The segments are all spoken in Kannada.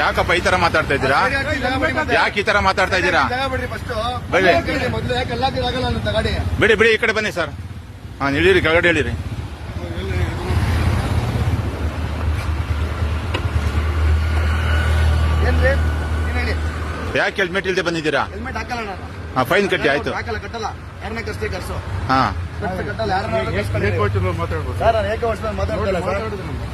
ಯಾಕಪ್ಪ ಈ ತರ ಮಾತಾಡ್ತಾ ಇದ್ದೀರಾ? ಯಾಕೆ ಈ ತರ ಮಾತಾಡ್ತಾ ಇದ್ದೀರಾ? ಬಿಡಿ. ಬಿಡಿ ಬಿಡಿ ಈ ಕಡೆ ಬನ್ನಿ ಸರ್. ಹಾ ಇಳಿರಿ ಕೆಳಗಡೆ ಹೇಳಿರಿ ಯಾಕೆ ಹೆಲ್ಮೆಟ್ ಇಲ್ದೆ ಬಂದಿದ್ದೀರಾ? ಫೈನ್ ಕಟ್ಟಿ ಆಯ್ತು. ಕಷ್ಟೇ ಕರ್ಸು. ಕಟ್ಟ- ಸರ್ ನಾನು ಏಕ ವರ್ಷದಲ್ಲಿ ಮಾತಾಡ್ತಿಲ್ಲ ಸರ್.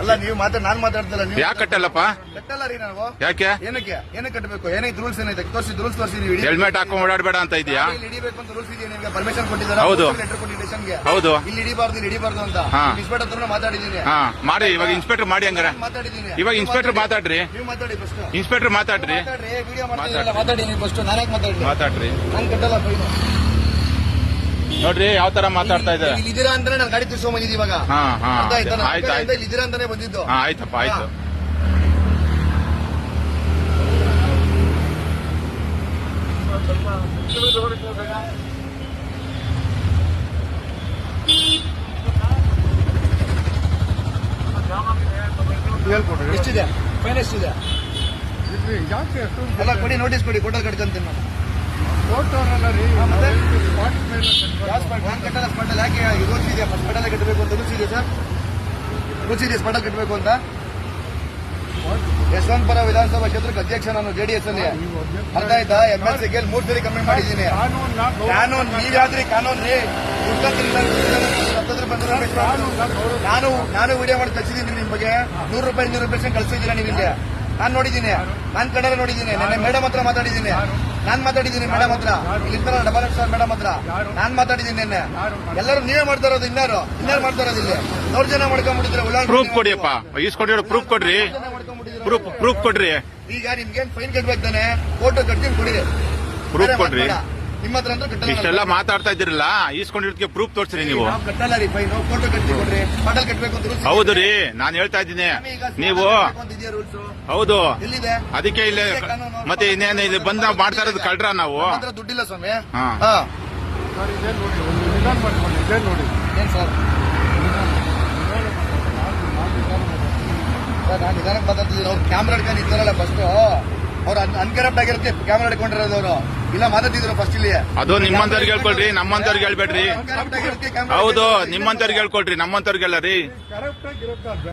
ಅಲ್ಲ ನೀವು ಮಾತಾಡ್ ನಾನು ಮಾತಾಡ್ತಿಲ್ಲ ನೀವು ಯಾಕೆ ಕಟ್ಟಲ್ಲಪ್ಪ? ಕಟ್ಟಲ್ಲ ರೀ ನಾವು. ಯಾಕೆ? ಏನಕ್ಕೆ? ಏನಕ್ಕೆ ಕಟ್ಟಬೇಕು? ಏನಕ್ಕೆ ರೂಲ್ಸ್ ಏನೈತೆ? ತೋರಿಸಿ ರೂಲ್ಸ್ ತೋರಿಸಿ ನೀವು ಹೆಲ್ಮೆಟ್ ಹಾಕೊಂಡು ಓಡಾಡಬೇಡ ಅಂತ ಇದೆಯಾ? ಇಲ್ಲಿ ಹಿಡಿಬೇಕು ಅಂತ ರೂಲ್ಸ್ ಇದೆಯಾ ನಿಮಗೆ? ಪರ್ಮಿಷನ್ ಕೊಟ್ಟಿದ್ದಾರೆ? ಹೌದು. ಲೆಟರ್ ಕೊಟ್ಟಿದ್ದೀನಿ ಸ್ಟೇಷನ್ಗೆ ಹೌದು. ಇಲ್ಲಿ ಹಿಡಿಬಾರ್ದು ಇಲ್ಲಿ ಹಿಡಿಬಾರ್ದು ಅಂತ. ಇನ್ಸ್ಪೆಕ್ಟರ್ ಹತ್ರ ಮಾತಾಡಿದ್ದೀನಿ. ಹಾ ಮಾಡಿ ಇವಾಗ ಇನ್ಸ್ಪೆಕ್ಟರ್ ಮಾಡಿ ಹಂಗಾರೆ. ಮಾತಾಡಿದ್ದೀನಿ. ಇವಾಗ ಇನ್ಸ್ಪೆಕ್ಟರ್ ಮಾತಾಡ್ರಿ. ನೀವು ಮಾತಾಡಿ ಫಸ್ಟ್ ಇನ್ಸ್ಪೆಕ್ಟರ್ ಮಾತಾಡ್ರಿ. ಮಾತಾಡ್ರಿ. ವಿಡಿಯೋ ಮಾಡ್ತಿದ್ದೀರಲ್ಲ ಮಾತಾಡಿ ನೀವು ಫಸ್ಟ್ ನಾನು ಯಾಕೆ ಮಾತಾಡ್ರಿ ಮಾತಾಡ್ರಿ. ನಾನು ಕಟ್ಟಲ್ಲ ಫೈನ್ ನೋಡ್ರಿ ಯಾವ ತರ ಮಾತಾಡ್ತಾ ಇದ್ದಾರೆ? ಇಲ್ಲಿ ಇದ್ದೀರಾ ಅಂದ್ರೆ ನಾನು ಗಾಡಿ ತಿರ್ಸ್ಕೊಂಡ್ ಬಂದಿದ್ದೆ ಇವಾಗ. ಹಾ, ಹಾ, ಅರ್ಥ ಆಯ್ತಾ? ಆಯ್ತು, ಆಯ್ತು. ಇಲ್ಲಿ ಇದ್ದೀರಾ ಅಂತಾನೆ ಬಂದಿದ್ದು. ಹಾ ಆಯ್ತಪ್ಪ ಆಯ್ತು. ಎಷ್ಟಿದೆ? ಫೈನ್ ಎಷ್ಟಿದೆ? ಅಲ್ಲ ಕೊಡಿ ನೋಟಿಸ್ ಕೊಡಿ ಫೋಟೋ ಕಟ್ಕೊಂತೀನಿ ನಾನು. ಯಾವ ಸ್ಪಾಟ್ ನಾನು ಕಟ್ಟಲ್ಲ ಸ್ಪಾಟಲ್ಲಿ ಯಾಕೆ ರೂಲ್ಸ್ ಇದೆಯಾ ಸ್ಪಾಟಲ್ಲೇ ಕಟ್ಟಬೇಕು ಅಂತ ರೂಲ್ಸ್ ಇದೆಯಾ ಸರ್. ರೂಲ್ಸ್ ಸೀರಿಯಸ್ ಪಟ ಕಟ್ಟಬೇಕು ಅಂತ. ಯಶವಂತಪುರ ವಿಧಾನಸಭಾ ಕ್ಷೇತ್ರಕ್ಕೆ ಅಧ್ಯಕ್ಷ ನಾನು ಜೆಡಿಎಸ್ ಅಲ್ಲಿ. ಅರ್ಥ ಆಯ್ತಾ? ಎಂ ಎಲ್ ಸಿ ಮೂರ್ ಸರಿ ಕಮ್ಮಿ ಮಾಡಿದ್ದೀನಿ. ಕಾನೂನು ನೀವ್ಯಾದ್ರಿ ಕಾನೂನು ರೀ. ನಾನು ನಾನು ವಿಡಿಯೋ ಮಾಡಿ ಕಳಿಸಿದ್ದೀನಿ ನಿಮ್ ಬಗ್ಗೆ. ನೂರು ರೂಪಾಯಿ, ಇನ್ನೂರು ರೂಪಾಯಿ ಕಳಿಸಿದ್ದೀರಾ ನೀವು ಇಲ್ಲಿ ನಾನು ನೋಡಿದ್ದೀನಿ. ನಾನು ಕಡೆ ನೋಡಿದ್ದೀನಿ. ನನ್ನ ಮೇಡಮ್ ಹತ್ರ ಮಾತಾಡಿದ್ದೀನಿ. ನಾನ್ ಮಾತಾಡಿದ್ದೀನಿ ಮೇಡಮ್ ಹತ್ರ. ಇಲ್ಲಿ ಡಬಲ್ ಎಕ್ಸ್ ಮೇಡಮ್ ಹತ್ರ. ನಾನ್ ಮಾತಾಡಿದ್ದೀನಿ ನಿನ್ನೆ. ಎಲ್ಲರೂ ನೀವೇ ಮಾಡ್ತಾ ಇರೋದು ಇನ್ನಾರು ಇನ್ನಾರು ಮಾಡ್ತಾ ಇರೋದು ಇಲ್ಲಿ? ಜನ ಮಾಡ್ಕೊಂಡ್ಬಿಟ್ಟಿದ್ರೆ ಪ್ರೂಫ್ ಕೊಡಿಯಪ್ಪ ಈಸ್ಕೊಂಡಿರೋ ಪ್ರೂಫ್ ಕೊಡ್ರಿ. ಪ್ರೂಫ್ ಪ್ರೂಫ್ ಕೊಡ್ರಿ. ಈಗ ನಿಮ್ಗೇನ್ ಫೈನ್ ಕಟ್ಬೇಕು ತಾನೆ? ಫೋಟೋ ಕಟ್ತೀನಿ ಕೊಡಿ. ಪ್ರೂಫ್ ಕೊಡ್ರಿ. ಮಾತಾಡ. ನಿಮ್ಮ ಹತ್ರ ಅಂದ್ರೆ ಕಟ್ಟಲ್ಲ ಇಷ್ಟೆಲ್ಲ ಮಾತಾಡ್ತಾ ಇದ್ದೀರಲ್ಲ ಈಸ್ಕೊಂಡಿರೋದಕ್ಕೆ ಪ್ರೂಫ್ ತೋರಿಸ್ರಿ ನೀವು. ನಾವು ಕಟ್ಟಲ್ಲ ರೀ ಫೈನ್ ಫೋಟೋ ಕಟ್ಟಿ ಕೊಡ್ರಿ ಬಾಟಲ್ ಕಟ್ಬೇಕು ಅಂತ ರೂಲ್ಸ್ ಹೌದು ರೀ ನಾನು ಹೇಳ್ತಾ ಇದ್ದೀನಿ. ನೀವು ರೂಲ್ಸ್ ಹೌದು. ಎಲ್ಲಿದೆ? ಅದಕ್ಕೆ ಇಲ್ಲಿ ಮತ್ತೆ ಇನ್ನೇನು ಇಲ್ಲಿ ಬಂದ ನಾವು ಮಾಡ್ತಾ ಇರೋದು ಕಳ್ರ ನಾವು. ದುಡ್ಡಿಲ್ಲ ಸ್ವಾಮಿ. ಹಾ. ಹಾ. ಏನ್ ಸರ್? ಸರ್ ನಾನು ನಿಧಾನಕ್ಕೆ ಮಾತಾಡ್ತಿದ್ದೀನಿ. ಅವ್ರು ಕ್ಯಾಮ್ರಾ ಹಿಡ್ಕೊಂಡು ಇದ್ದಾರಲ್ಲ ಫಸ್ಟ್ ಅವ್ರು ಅನ್ಕರಪ್ಟ್ ಆಗಿರುತ್ತೆ ಕ್ಯಾಮ್ರಾ ಹಿಡ್ಕೊಂಡಿರೋದು ಅವರು. ಇಲ್ಲ ಮಾತಾಡ್ತಿದ್ರು ಫಸ್ಟ್ ಇಲ್ಲಿ ಅದು ನಿಮ್ಮಂತವ್ರಿಗೆ ಹೇಳ್ಕೊಳ್ರಿ ನಮ್ಮಂತವ್ರಿಗೆ ಹೇಳ್ಬೇಡ್ರಿ. ಹೌದು. ನಿಮ್ಮಂತವ್ರಿಗೆ ಹೇಳ್ಕೊಳ್ರಿ ನಮ್ಮಂತವ್ರಿಗೆಲ್ಲ ರೀ.